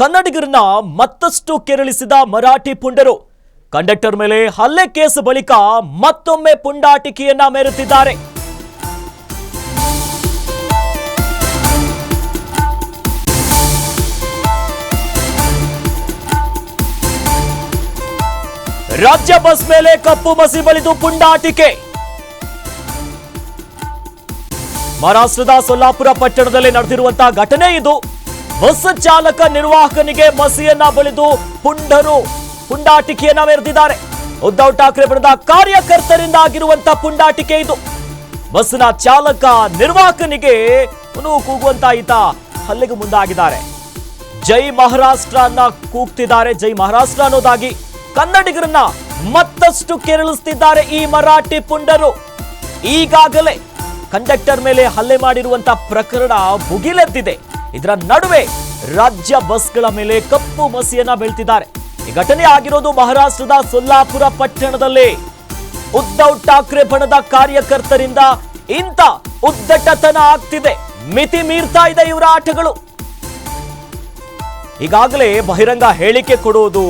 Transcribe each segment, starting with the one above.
ಕನ್ನಡಿಗರನ್ನ ಮತ್ತಷ್ಟು ಕೆರಳಿಸಿದ ಮರಾಠಿ ಪುಂಡರು. ಕಂಡಕ್ಟರ್ ಮೇಲೆ ಹಲ್ಲೆ ಕೇಸ್ ಬಳಿಕ ಮತ್ತೊಮ್ಮೆ ಪುಂಡಾಟಿಕೆಯನ್ನ ಮೆರೆತಿದ್ದಾರೆ ರಾಜ್ಯ ಬಸ್ ಮೇಲೆ ಕಪ್ಪು ಮಸಿ ಬಳಿದು ಪುಂಡಾಟಿಕೆ. ಮಹಾರಾಷ್ಟ್ರದ ಸೊಲ್ಲಾಪುರ ಪಟ್ಟಣದಲ್ಲಿ ನಡೆದಿರುವಂತಹ ಘಟನೆ ಇದು. ಬಸ್ ಚಾಲಕ ನಿರ್ವಾಹಕನಿಗೆ ಮಸಿಯನ್ನ ಬಳಿದು ಪುಂಡರು ಪುಂಡಾಟಿಕೆಯನ್ನ ಮೆರೆದಿದ್ದಾರೆ ಉದ್ಧವ್ ಠಾಕ್ರೆ ಬಣದ ಕಾರ್ಯಕರ್ತರಿಂದ ಆಗಿರುವಂತಹ ಪುಂಡಾಟಿಕೆ ಇದು. ಬಸ್ನ ಚಾಲಕ ನಿರ್ವಾಹಕನಿಗೆ ಕೂಗುವಂತ ಈತ ಹಲ್ಲೆಗೆ ಮುಂದಾಗಿದ್ದಾರೆ. ಜೈ ಮಹಾರಾಷ್ಟ್ರ ಅನ್ನ ಕೂಗ್ತಿದ್ದಾರೆ. ಜೈ ಮಹಾರಾಷ್ಟ್ರ ಅನ್ನೋದಾಗಿ ಕನ್ನಡಿಗರನ್ನ ಮತ್ತಷ್ಟು ಕೆರಳಿಸ್ತಿದ್ದಾರೆ ಈ ಮರಾಠಿ ಪುಂಡರು. ಈಗಾಗಲೇ ಕಂಡಕ್ಟರ್ ಮೇಲೆ ಹಲ್ಲೆ ಮಾಡಿರುವಂತ ಪ್ರಕರಣ ಭುಗಿಲೆದ್ದಿದೆ. ಇದರ ನಡುವೆ ರಾಜ್ಯ ಬಸ್ಗಳ ಮೇಲೆ ಕಪ್ಪು ಮಸಿಯನ್ನ ಬೀಳ್ತಿದ್ದಾರೆ. ಈ ಘಟನೆ ಆಗಿರೋದು ಮಹಾರಾಷ್ಟ್ರದ ಸೊಲ್ಲಾಪುರ ಪಟ್ಟಣದಲ್ಲಿ. ಉದ್ಧವ್ ಠಾಕ್ರೆ ಬಣದ ಕಾರ್ಯಕರ್ತರಿಂದ ಇಂಥ ಉದ್ದಟತನ ಆಗ್ತಿದೆ. ಮಿತಿ ಮೀರ್ತಾ ಇದೆ ಇವರ ಆಟಗಳು. ಈಗಾಗಲೇ ಬಹಿರಂಗ ಹೇಳಿಕೆ ಕೊಡುವುದು,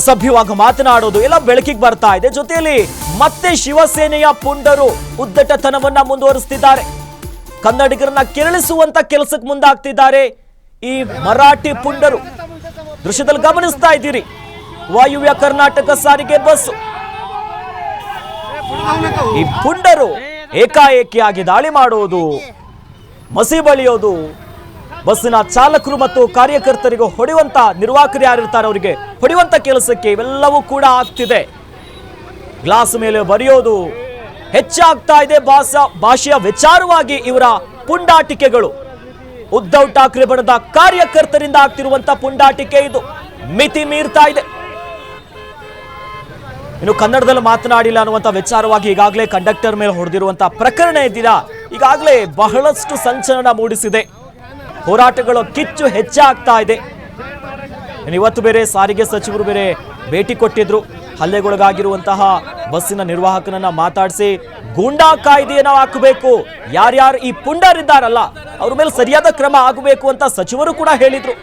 ಅಸಭ್ಯವಾಗಿ ಮಾತನಾಡೋದು ಎಲ್ಲ ಬೆಳಕಿಗೆ ಬರ್ತಾ ಇದೆ. ಜೊತೆಯಲ್ಲಿ ಮತ್ತೆ ಶಿವಸೇನೆಯ ಪುಂಡರು ಉದ್ದಟತನವನ್ನ ಮುಂದುವರಿಸ್ತಿದ್ದಾರೆ. ಕನ್ನಡಿಗರನ್ನ ಕೆರಳಿಸುವಂತ ಕೆಲಸಕ್ಕೆ ಮುಂದಾಗ್ತಿದ್ದಾರೆ. ಈ ಮರಾಠಿ ಪುಂಡರು. ದೃಶ್ಯದಲ್ಲಿ ಗಮನಿಸ್ತಾ ಇದ್ದೀರಿ. ವಾಯುವ್ಯ ಕರ್ನಾಟಕ ಸಾರಿಗೆ ಬಸ್ ಈ ಪುಂಡರು ಏಕಾಏಕಿಯಾಗಿ ದಾಳಿ ಮಾಡುವುದು, ಮಸಿ ಬಳಿಯೋದು, ಬಸ್ಸಿನ ಚಾಲಕರು ಮತ್ತು ಕಾರ್ಯಕರ್ತರಿಗೂ ಹೊಡೆಯುವಂತ ನಿರ್ವಾಹಕರು ಯಾರಿರ್ತಾರೆ ಅವರಿಗೆ ಹೊಡೆಯುವಂತ ಕೆಲಸಕ್ಕೆ ಇವೆಲ್ಲವೂ ಕೂಡ ಆಗ್ತಿದೆ. ಗ್ಲಾಸ್ ಮೇಲೆ ಬರೆಯೋದು ಹೆಚ್ಚಾಗ್ತಾ ಇದೆ ಭಾಷಾ, ಭಾಷೆಯ ವಿಚಾರವಾಗಿ ಇವರ ಪುಂಡಾಟಿಕೆಗಳು. ಉದ್ಧವ್ ಠಾಕ್ರೆ ಬಣದ ಕಾರ್ಯಕರ್ತರಿಂದ ಆಗ್ತಿರುವಂತಹ ಪುಂಡಾಟಿಕೆ ಇದು. ಮಿತಿ ಮೀರ್ತಾ ಇದೆ. ಇನ್ನು ಕನ್ನಡದಲ್ಲಿ ಮಾತನಾಡಿಲ್ಲ ಅನ್ನುವಂಥ ವಿಚಾರವಾಗಿ ಈಗಾಗಲೇ ಕಂಡಕ್ಟರ್ ಮೇಲೆ ಹೊಡೆದಿರುವಂತಹ ಪ್ರಕರಣ ಇದ್ದೀರಾ? ಈಗಾಗಲೇ ಬಹಳಷ್ಟು ಸಂಚಲನ ಮೂಡಿಸಿದೆ. ಹೋರಾಟಗಳು ಕಿಚ್ಚು ಹೆಚ್ಚಾಗ್ತಾ ಇದೆ. ಇವತ್ತು ಬೇರೆ ಸಾರಿಗೆ ಸಚಿವರು ಬೇರೆ ಭೇಟಿ ಕೊಟ್ಟಿದ್ರು. ಹಲ್ಲೆಗೊಳಗಾಗಿರುವಂತಹ ಬಸ್ಸಿನ ನಿರ್ವಾಹಕನನ್ನ ಮಾತಾಡಿಸಿ ಗೂಂಡಾ ಕಾಯ್ದೆಯನ್ನು ಹಾಕಬೇಕು. ಯಾರ್ಯಾರು ಈ ಪುಂಡರಿದ್ದಾರಲ್ಲ, ಅವ್ರ ಮೇಲೆ ಸರಿಯಾದ ಕ್ರಮ ಆಗಬೇಕು ಅಂತ ಸಚಿವರು ಕೂಡ ಹೇಳಿದ್ರು.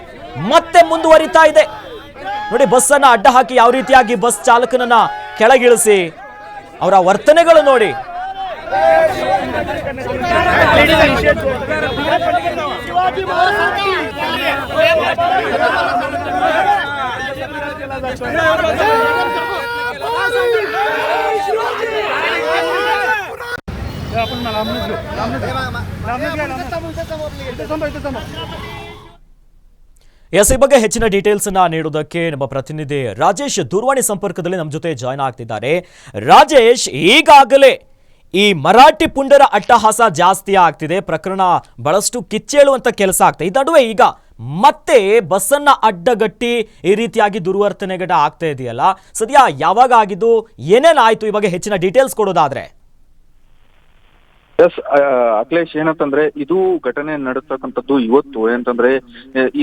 ಮತ್ತೆ ಮುಂದುವರಿತಾ ಇದೆ. ನೋಡಿ, ಬಸ್ಸನ್ನು ಅಡ್ಡ ಹಾಕಿ ಯಾವ ರೀತಿಯಾಗಿ ಬಸ್ ಚಾಲಕನನ್ನ ಕೆಳಗಿಳಿಸಿ ಅವರ ವರ್ತನೆಗಳು ನೋಡಿ. ಎಸ್ ಈ ಬಗ್ಗೆ ಹೆಚ್ಚಿನ ಡೀಟೇಲ್ಸ್ ಅನ್ನ ನೀಡುವುದಕ್ಕೆ ನಮ್ಮ ಪ್ರತಿನಿಧಿ ರಾಜೇಶ್ ದೂರವಾಣಿ ಸಂಪರ್ಕದಲ್ಲಿ ನಮ್ಮ ಜೊತೆ ಜಾಯ್ನ್ ಆಗ್ತಿದ್ದಾರೆ. ರಾಜೇಶ್, ಈಗಾಗಲೇ ಈ ಮರಾಠಿ ಪುಂಡರ ಅಟ್ಟಹಾಸ ಜಾಸ್ತಿ ಆಗ್ತಿದೆ. ಪ್ರಕರಣ ಬಹಳಷ್ಟು ಕಿಚ್ಚೇಳುವಂತ ಕೆಲಸ ಆಗ್ತದೆ. ಈ ನಡುವೆ ಈಗ ಮತ್ತೆ ಬಸ್ಸನ್ನ ಅಡ್ಡಗಟ್ಟಿ ಈ ರೀತಿಯಾಗಿ ದುರ್ವರ್ತನೆಗಡ ಆಗ್ತಾ ಇದೆಯಲ್ಲ? ಸದ್ಯ ಯಾವಾಗ ಆಗಿದ್ದು, ಏನೇನಾಯ್ತು? ಇವಾಗ ಹೆಚ್ಚಿನ ಡೀಟೇಲ್ಸ್ ಕೊಡೋದಾದ್ರೆ. ಎಸ್ ಅಖಿಲೇಶ್, ಏನಂತಂದ್ರೆ ಇದು ಘಟನೆ ನಡೆತಕ್ಕಂಥದ್ದು ಇವತ್ತು. ಏನಂತಂದ್ರೆ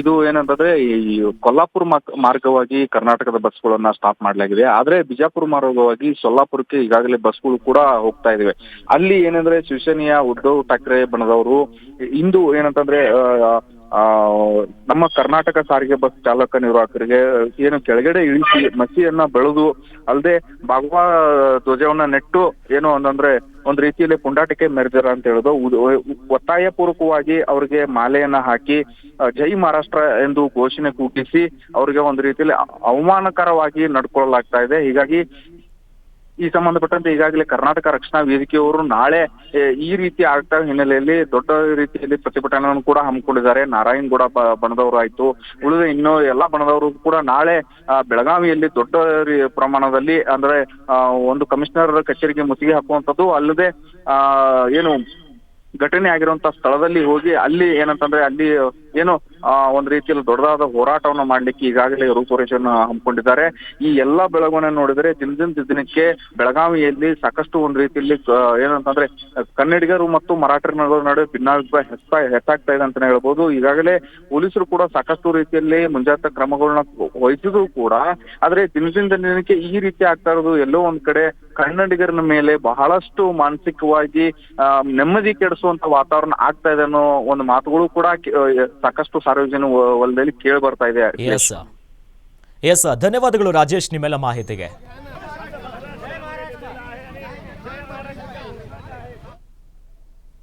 ಇದು ಏನಂತಂದ್ರೆ ಈ ಕೊಲ್ಲಾಪುರ ಮಾರ್ಗವಾಗಿ ಕರ್ನಾಟಕದ ಬಸ್ಗಳನ್ನ ಸ್ಟಾಪ್ ಮಾಡಲಾಗಿದೆ. ಆದ್ರೆ ಬಿಜಾಪುರ ಮಾರ್ಗವಾಗಿ ಸೊಲ್ಲಾಪುರಕ್ಕೆ ಈಗಾಗಲೇ ಬಸ್ಗಳು ಕೂಡ ಹೋಗ್ತಾ ಇದಾವೆ. ಅಲ್ಲಿ ಏನಂದ್ರೆ ಶಿವಸೇನೆಯ ಉದ್ಧವ್ ಠಾಕ್ರೆ ಬಣದವರು, ಇಂದು ಏನಂತಂದ್ರೆ ನಮ್ಮ ಕರ್ನಾಟಕ ಸಾರಿಗೆ ಬಸ್ ಚಾಲಕ ನಿರ್ವಾಹಕರಿಗೆ ಏನು ಕೆಳಗಡೆ ಇಳಿಸಿ ಮಸಿಯನ್ನ ಬೆಳೆದು ಅಲ್ಲದೆ ಭಗವಾ ಧ್ವಜವನ್ನ ನೆಟ್ಟು, ಏನು ಅಂತಂದ್ರೆ ಒಂದ್ ರೀತಿಯಲ್ಲಿ ಪುಂಡಾಟಿಕೆ ಮೆರೆದಿರ ಅಂತ ಹೇಳೋದು. ಒತ್ತಾಯ ಪೂರ್ವಕವಾಗಿ ಅವ್ರಿಗೆ ಮಾಲೆಯನ್ನ ಹಾಕಿ ಜೈ ಮಹಾರಾಷ್ಟ್ರ ಎಂದು ಘೋಷಣೆ ಕೂಗಿಸಿ, ಅವ್ರಿಗೆ ಒಂದ್ ರೀತಿಯಲ್ಲಿ ಅವಮಾನಕರವಾಗಿ ನಡ್ಕೊಳ್ಳಲಾಗ್ತಾ ಇದೆ. ಹೀಗಾಗಿ ಈ ಸಂಬಂಧಪಟ್ಟಂತೆ ಈಗಾಗಲೇ ಕರ್ನಾಟಕ ರಕ್ಷಣಾ ವೇದಿಕೆಯವರು ನಾಳೆ ಈ ರೀತಿ ಆಗ್ತಾ ಹಿನ್ನೆಲೆಯಲ್ಲಿ ದೊಡ್ಡ ರೀತಿಯಲ್ಲಿ ಪ್ರತಿಭಟನೆಯನ್ನು ಕೂಡ ಹಮ್ಮಿಕೊಂಡಿದ್ದಾರೆ. ನಾರಾಯಣ್ ಗೌಡ ಬಣದವರು ಆಯ್ತು ಉಳಿದ ಇನ್ನು ಎಲ್ಲಾ ಬಣದವರು ಕೂಡ ನಾಳೆ ಬೆಳಗಾವಿಯಲ್ಲಿ ದೊಡ್ಡ ಪ್ರಮಾಣದಲ್ಲಿ ಅಂದ್ರೆ ಒಂದು ಕಮಿಷನರ್ ಕಚೇರಿಗೆ ಮುತ್ತಿಗೆ ಹಾಕುವಂತದ್ದು ಅಲ್ಲದೆ ಏನು ಘಟನೆ ಆಗಿರುವಂತ ಸ್ಥಳದಲ್ಲಿ ಹೋಗಿ ಅಲ್ಲಿ ಏನಂತಂದ್ರೆ ಅಲ್ಲಿ ಏನು ಒಂದ್ ರೀತಿಯಲ್ಲಿ ದೊಡ್ಡದಾದ ಹೋರಾಟವನ್ನು ಮಾಡ್ಲಿಕ್ಕೆ ಈಗಾಗಲೇ ರೂಪುರೇಷೆಯನ್ನು ಹಮ್ಮಿಕೊಂಡಿದ್ದಾರೆ. ಈ ಎಲ್ಲಾ ಬೆಳವಣಿಗೆ ನೋಡಿದ್ರೆ ದಿನದಿಂದ ದಿನಕ್ಕೆ ಬೆಳಗಾವಿಯಲ್ಲಿ ಸಾಕಷ್ಟು ಒಂದ್ ರೀತಿಯಲ್ಲಿ ಏನಂತಂದ್ರೆ, ಕನ್ನಡಿಗರು ಮತ್ತು ಮರಾಠರ ನಡುವೆ ಭಿನ್ನಾಭಿಪ್ರಾಯ ಹೆಚ್ಚಾ ಹೆಚ್ಚಾಗ್ತಾ ಇದೆ ಅಂತಾನೆ ಹೇಳ್ಬೋದು. ಈಗಾಗಲೇ ಪೊಲೀಸರು ಕೂಡ ಸಾಕಷ್ಟು ರೀತಿಯಲ್ಲಿ ಮುಂಜಾಗ್ರತಾ ಕ್ರಮಗಳನ್ನ ವಹಿಸಿದ್ರು ಕೂಡ. ಆದ್ರೆ ದಿನದಿಂದ ದಿನಕ್ಕೆ ಈ ರೀತಿ ಆಗ್ತಾ ಇರೋದು ಎಲ್ಲೋ ಒಂದ್ ಕಡೆ ಕನ್ನಡಿಗರನ ಮೇಲೆ ಬಹಳಷ್ಟು ಮಾನಸಿಕವಾಗಿ ನೆಮ್ಮದಿ ಕೆಡಿಸುವಂತ ವಾತಾವರಣ ಆಗ್ತಾ ಇದೆ ಅನ್ನೋ ಒಂದು ಮಾತುಗಳು ಕೂಡ ಸಾಕಷ್ಟು ಸಾರ್ವಜನಿಕ ವಲಯದಲ್ಲಿ ಕೇಳಿ ಬರ್ತಾ ಇದೆ ಎಸ್ ಧನ್ಯವಾದಗಳು ರಾಜೇಶ್ ನಿಮ್ಮೆಲ್ಲ ಮಾಹಿತಿಗೆ.